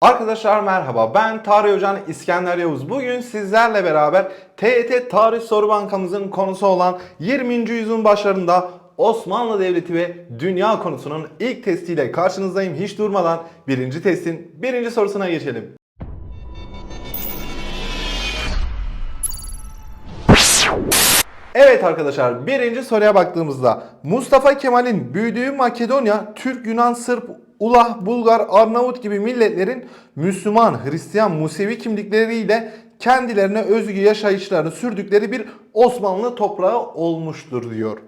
Arkadaşlar merhaba ben Tarih Hocan İskender Yavuz. Bugün sizlerle beraber TET Tarih Soru Bankamızın konusu olan 20. yüzyılın başlarında Osmanlı Devleti ve Dünya konusunun ilk testiyle karşınızdayım. Hiç durmadan birinci testin birinci sorusuna geçelim. Evet arkadaşlar birinci soruya baktığımızda Mustafa Kemal'in büyüdüğü Makedonya Türk, Yunan, Sırp, Ulah, Bulgar, Arnavut gibi milletlerin Müslüman, Hristiyan, Musevi kimlikleriyle kendilerine özgü yaşayışlarını sürdükleri bir Osmanlı toprağı olmuştur diyor.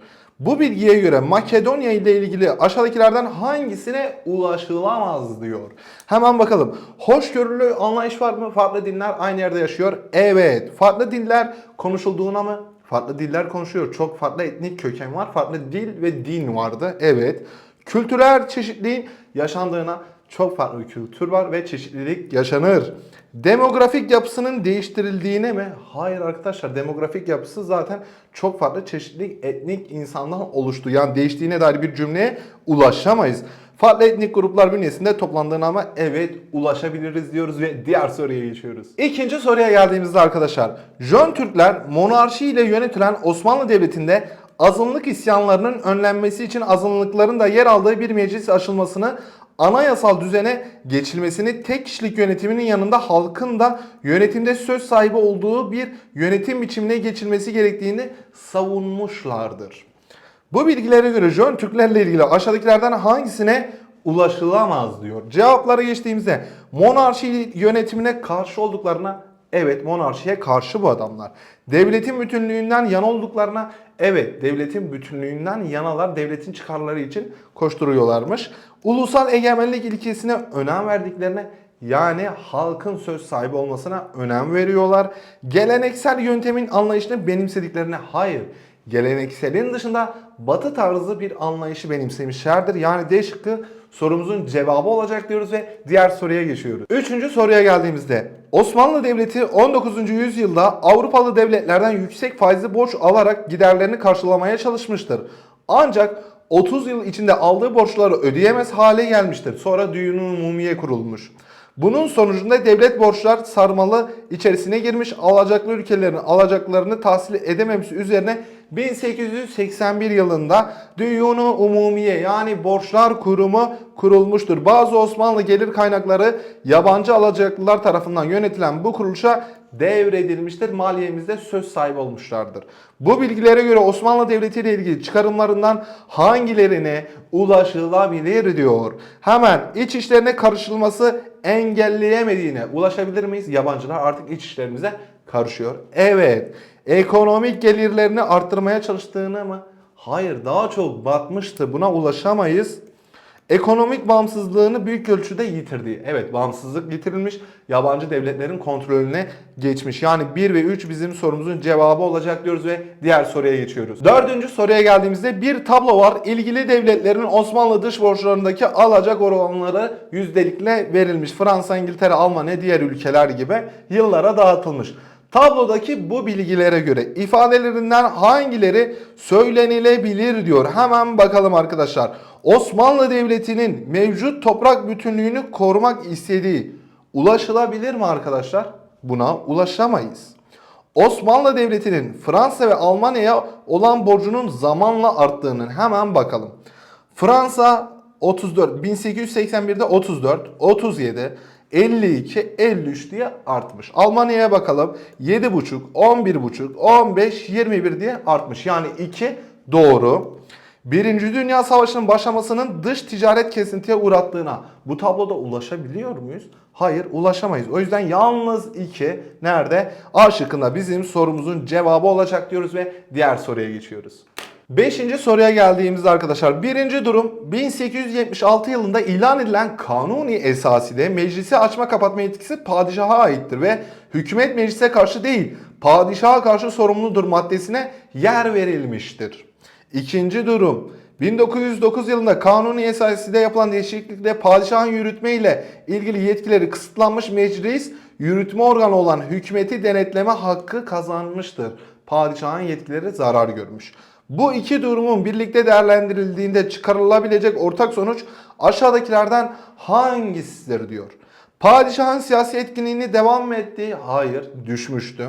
Bu bilgiye göre Makedonya ile ilgili aşağıdakilerden hangisine ulaşılamaz diyor. Hemen bakalım. Hoşgörülü anlayış var mı? Farklı dinler aynı yerde yaşıyor. Evet. Farklı diller konuşulduğuna mı? Farklı diller konuşuyor. Çok farklı etnik köken var. Farklı dil ve din vardı. Evet. Kültürel çeşitliliğin yaşandığına çok farklı bir kültür var ve çeşitlilik yaşanır. Demografik yapısının değiştirildiğine mi? Hayır arkadaşlar demografik yapısı zaten çok farklı çeşitli etnik insandan oluştu. Yani değiştiğine dair bir cümleye ulaşamayız. Farklı etnik gruplar bünyesinde toplandığına ama evet ulaşabiliriz diyoruz ve diğer soruya geçiyoruz. İkinci soruya geldiğimizde arkadaşlar Jön Türkler monarşi ile yönetilen Osmanlı Devleti'nde azınlık isyanlarının önlenmesi için azınlıkların da yer aldığı bir meclis açılmasını anayasal düzene geçilmesini tek kişilik yönetiminin yanında halkın da yönetimde söz sahibi olduğu bir yönetim biçimine geçilmesi gerektiğini savunmuşlardır. Bu bilgilere göre Jön Türklerle ilgili aşağıdakilerden hangisine ulaşılamaz diyor. Cevaplara geçtiğimizde monarşi yönetimine karşı olduklarına evet monarşiye karşı bu adamlar. Devletin bütünlüğünden yan olduklarına evet devletin bütünlüğünden yanalar devletin çıkarları için koşturuyorlarmış. Ulusal egemenlik ilkesine önem verdiklerine yani halkın söz sahibi olmasına önem veriyorlar. Geleneksel yöntemin anlayışını benimsediklerine hayır gelenekselin dışında batı tarzı bir anlayışı benimsemişlerdir. Yani D şıkkı sorumuzun cevabı olacak diyoruz ve diğer soruya geçiyoruz. Üçüncü soruya geldiğimizde Osmanlı Devleti 19. yüzyılda Avrupalı devletlerden yüksek faizli borç alarak giderlerini karşılamaya çalışmıştır. Ancak 30 yıl içinde aldığı borçları ödeyemez hale gelmiştir. Sonra düğünün umumiye kurulmuş. Bunun sonucunda devlet borçlar sarmalı içerisine girmiş alacaklı ülkelerin alacaklarını tahsil edememesi üzerine 1881 yılında Düyunu Umumiye yani Borçlar Kurumu kurulmuştur. Bazı Osmanlı gelir kaynakları yabancı alacaklılar tarafından yönetilen bu kuruluşa devredilmiştir. Maliyemizde söz sahibi olmuşlardır. Bu bilgilere göre Osmanlı Devleti ile ilgili çıkarımlarından hangilerine ulaşılabilir diyor. Hemen iç işlerine karışılması engelleyemediğine ulaşabilir miyiz? Yabancılar artık iç işlerimize karışıyor. Evet. Ekonomik gelirlerini arttırmaya çalıştığını mı? Hayır daha çok batmıştı. Buna ulaşamayız. Ekonomik bağımsızlığını büyük ölçüde yitirdi. Evet bağımsızlık yitirilmiş. Yabancı devletlerin kontrolüne geçmiş. Yani 1 ve 3 bizim sorumuzun cevabı olacak diyoruz ve diğer soruya geçiyoruz. Dördüncü soruya geldiğimizde bir tablo var. İlgili devletlerin Osmanlı dış borçlarındaki alacak oranları yüzdelikle verilmiş. Fransa, İngiltere, Almanya, diğer ülkeler gibi yıllara dağıtılmış. Tablodaki bu bilgilere göre ifadelerinden hangileri söylenilebilir diyor. Hemen bakalım arkadaşlar. Osmanlı Devleti'nin mevcut toprak bütünlüğünü korumak istediği ulaşılabilir mi arkadaşlar? Buna ulaşamayız. Osmanlı Devleti'nin Fransa ve Almanya'ya olan borcunun zamanla arttığının hemen bakalım. Fransa 34, 1881'de 34, 37, 52, 53 diye artmış. Almanya'ya bakalım. 7,5, 11,5, 15, 21 diye artmış. Yani 2 doğru. Birinci Dünya Savaşı'nın başlamasının dış ticaret kesintiye uğrattığına bu tabloda ulaşabiliyor muyuz? Hayır ulaşamayız. O yüzden yalnız 2 nerede? A şıkkında bizim sorumuzun cevabı olacak diyoruz ve diğer soruya geçiyoruz. Beşinci soruya geldiğimizde arkadaşlar birinci durum 1876 yılında ilan edilen kanuni esaside meclisi açma kapatma yetkisi padişaha aittir ve hükümet meclise karşı değil padişaha karşı sorumludur maddesine yer verilmiştir. İkinci durum 1909 yılında kanuni esaside yapılan değişiklikle padişahın yürütme ile ilgili yetkileri kısıtlanmış meclis yürütme organı olan hükümeti denetleme hakkı kazanmıştır. Padişahın yetkileri zarar görmüş. Bu iki durumun birlikte değerlendirildiğinde çıkarılabilecek ortak sonuç aşağıdakilerden hangisidir diyor. Padişahın siyasi etkinliğini devam mı etti? Hayır, düşmüştü.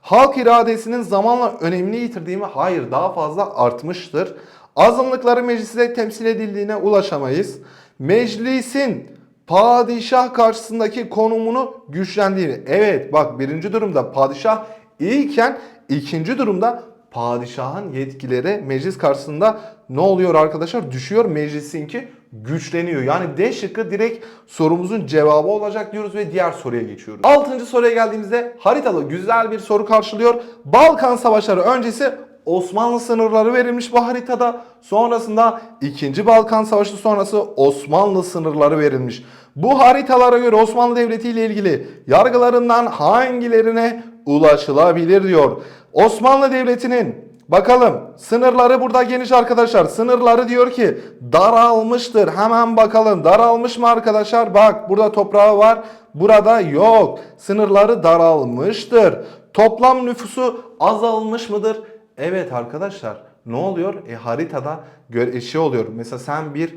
Halk iradesinin zamanla önemini yitirdiği mi? Hayır, daha fazla artmıştır. Azınlıkları mecliste temsil edildiğine ulaşamayız. Meclisin padişah karşısındaki konumunu güçlendiğini. Evet bak birinci durumda padişah iyiyken ikinci durumda padişahın yetkileri meclis karşısında ne oluyor arkadaşlar? Düşüyor meclisinki güçleniyor. Yani D şıkkı direkt sorumuzun cevabı olacak diyoruz ve diğer soruya geçiyoruz. Altıncı soruya geldiğimizde haritalı güzel bir soru karşılıyor. Balkan Savaşları öncesi Osmanlı sınırları verilmiş bu haritada. Sonrasında 2. Balkan Savaşı sonrası Osmanlı sınırları verilmiş. Bu haritalara göre Osmanlı Devleti ile ilgili yargılarından hangilerine ulaşılabilir diyor. Osmanlı Devleti'nin Bakalım sınırları burada geniş arkadaşlar. Sınırları diyor ki daralmıştır. Hemen bakalım daralmış mı arkadaşlar? Bak burada toprağı var. Burada yok. Sınırları daralmıştır. Toplam nüfusu azalmış mıdır? Evet arkadaşlar. Ne oluyor? E haritada gö- şey oluyor. Mesela sen bir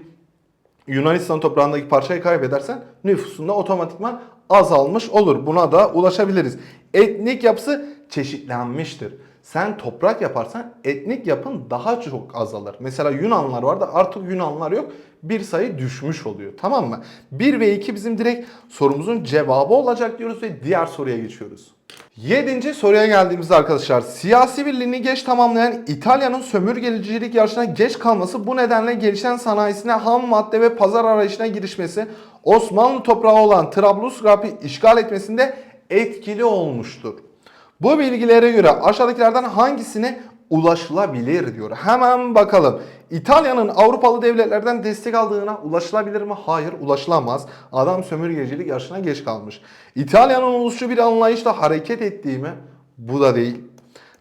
Yunanistan toprağındaki parçayı kaybedersen nüfusunda otomatikman azalmış olur. Buna da ulaşabiliriz. Etnik yapısı çeşitlenmiştir. Sen toprak yaparsan etnik yapın daha çok azalır. Mesela Yunanlar vardı artık Yunanlar yok. Bir sayı düşmüş oluyor. Tamam mı? 1 ve 2 bizim direkt sorumuzun cevabı olacak diyoruz ve diğer soruya geçiyoruz. Yedinci soruya geldiğimizde arkadaşlar siyasi birliğini geç tamamlayan İtalya'nın sömürgecilik yarışına geç kalması bu nedenle gelişen sanayisine ham madde ve pazar arayışına girişmesi Osmanlı toprağı olan Trablusgarp'ı işgal etmesinde etkili olmuştur. Bu bilgilere göre aşağıdakilerden hangisine ulaşılabilir diyor. Hemen bakalım. İtalya'nın Avrupalı devletlerden destek aldığına ulaşılabilir mi? Hayır ulaşılamaz. Adam sömürgecilik yarışına geç kalmış. İtalya'nın ulusçu bir anlayışla hareket ettiği mi? Bu da değil.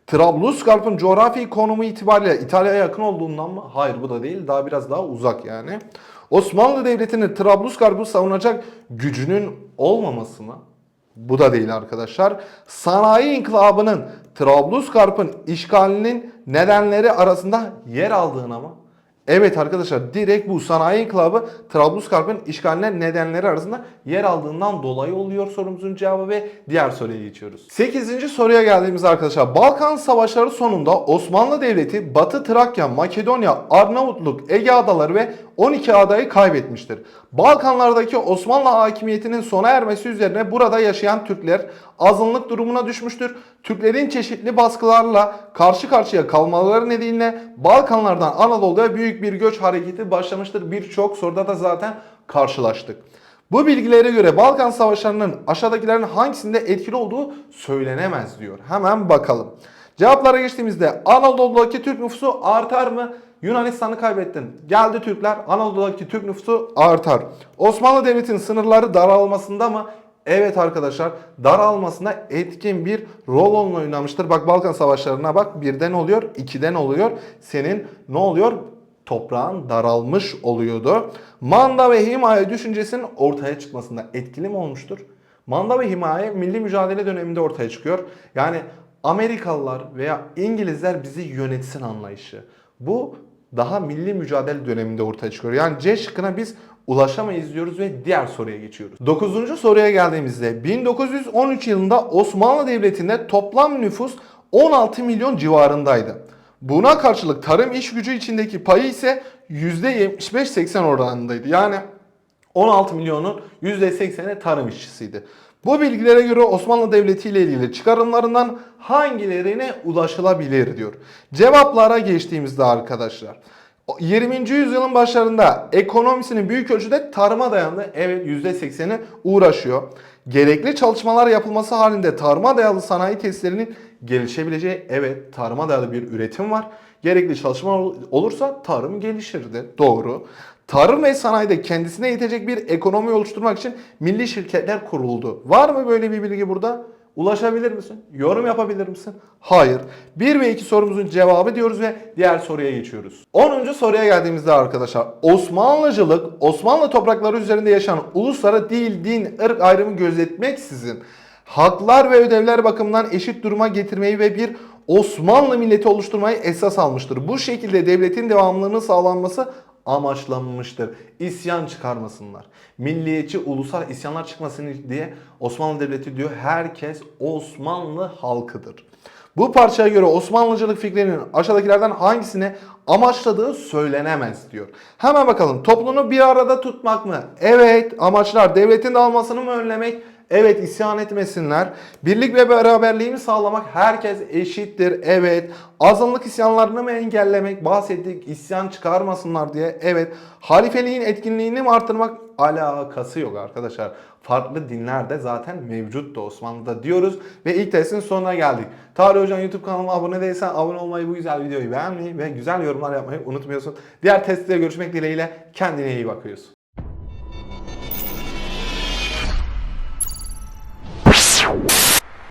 Trablusgarp'ın coğrafi konumu itibariyle İtalya'ya yakın olduğundan mı? Hayır bu da değil. Daha biraz daha uzak yani. Osmanlı Devleti'nin Trablusgarp'ı savunacak gücünün olmaması mı? Bu da değil arkadaşlar. Sanayi inkılabının Trablusgarp'ın işgalinin nedenleri arasında yer aldığına mı? Evet arkadaşlar direkt bu sanayi inkılabı Trablusgarp'ın işgaline nedenleri arasında yer aldığından dolayı oluyor sorumuzun cevabı ve diğer soruya geçiyoruz. 8. soruya geldiğimiz arkadaşlar Balkan Savaşları sonunda Osmanlı Devleti Batı Trakya, Makedonya, Arnavutluk, Ege Adaları ve 12 adayı kaybetmiştir. Balkanlardaki Osmanlı hakimiyetinin sona ermesi üzerine burada yaşayan Türkler azınlık durumuna düşmüştür. Türklerin çeşitli baskılarla karşı karşıya kalmaları nedeniyle Balkanlardan Anadolu'ya büyük bir göç hareketi başlamıştır. Birçok soruda da zaten karşılaştık. Bu bilgilere göre Balkan Savaşları'nın aşağıdakilerin hangisinde etkili olduğu söylenemez diyor. Hemen bakalım. Cevaplara geçtiğimizde Anadolu'daki Türk nüfusu artar mı? Yunanistan'ı kaybettin. Geldi Türkler. Anadolu'daki Türk nüfusu artar. Osmanlı Devleti'nin sınırları daralmasında mı? Evet arkadaşlar daralmasında etkin bir rol oynamıştır. Bak Balkan Savaşları'na bak birden oluyor, ikiden oluyor. Senin ne oluyor? Toprağın daralmış oluyordu. Manda ve himaye düşüncesinin ortaya çıkmasında etkili mi olmuştur? Manda ve himaye milli mücadele döneminde ortaya çıkıyor. Yani Amerikalılar veya İngilizler bizi yönetsin anlayışı. Bu daha milli mücadele döneminde ortaya çıkıyor. Yani C şıkkına biz ulaşamayız diyoruz ve diğer soruya geçiyoruz. 9. soruya geldiğimizde 1913 yılında Osmanlı Devleti'nde toplam nüfus 16 milyon civarındaydı. Buna karşılık tarım iş gücü içindeki payı ise %75-80 oranındaydı. Yani 16 milyonun %80'i tarım işçisiydi. Bu bilgilere göre Osmanlı Devleti ile ilgili çıkarımlarından hangilerine ulaşılabilir diyor. Cevaplara geçtiğimizde arkadaşlar. 20. yüzyılın başlarında ekonomisinin büyük ölçüde tarıma dayandı. Evet %80'i uğraşıyor. Gerekli çalışmalar yapılması halinde tarıma dayalı sanayi tesislerinin gelişebileceği evet tarıma dayalı bir üretim var. Gerekli çalışma olursa tarım gelişirdi. Doğru. Tarım ve sanayide kendisine yetecek bir ekonomi oluşturmak için milli şirketler kuruldu. Var mı böyle bir bilgi burada? Ulaşabilir misin? Yorum yapabilir misin? Hayır. 1 ve 2 sorumuzun cevabı diyoruz ve diğer soruya geçiyoruz. 10. soruya geldiğimizde arkadaşlar Osmanlıcılık Osmanlı toprakları üzerinde yaşanan uluslara dil, din, ırk ayrımı gözetmeksizin haklar ve ödevler bakımından eşit duruma getirmeyi ve bir Osmanlı milleti oluşturmayı esas almıştır. Bu şekilde devletin devamlılığının sağlanması amaçlanmıştır. İsyan çıkarmasınlar. Milliyetçi ulusal isyanlar çıkmasın diye Osmanlı Devleti diyor herkes Osmanlı halkıdır. Bu parçaya göre Osmanlıcılık fikrinin aşağıdakilerden hangisine amaçladığı söylenemez diyor. Hemen bakalım topluluğu bir arada tutmak mı? Evet amaçlar devletin dağılmasını mı önlemek? Evet isyan etmesinler. Birlik ve beraberliğini sağlamak herkes eşittir. Evet. Azınlık isyanlarını mı engellemek? Bahsettik isyan çıkarmasınlar diye. Evet. Halifeliğin etkinliğini mi artırmak? Alakası yok arkadaşlar. Farklı dinlerde zaten mevcut da Osmanlı'da diyoruz. Ve ilk testin sonuna geldik. Tarih Hocam YouTube kanalıma abone değilsen abone olmayı, bu güzel videoyu beğenmeyi ve güzel yorumlar yapmayı unutmuyorsun. Diğer testte görüşmek dileğiyle kendine iyi bakıyorsun.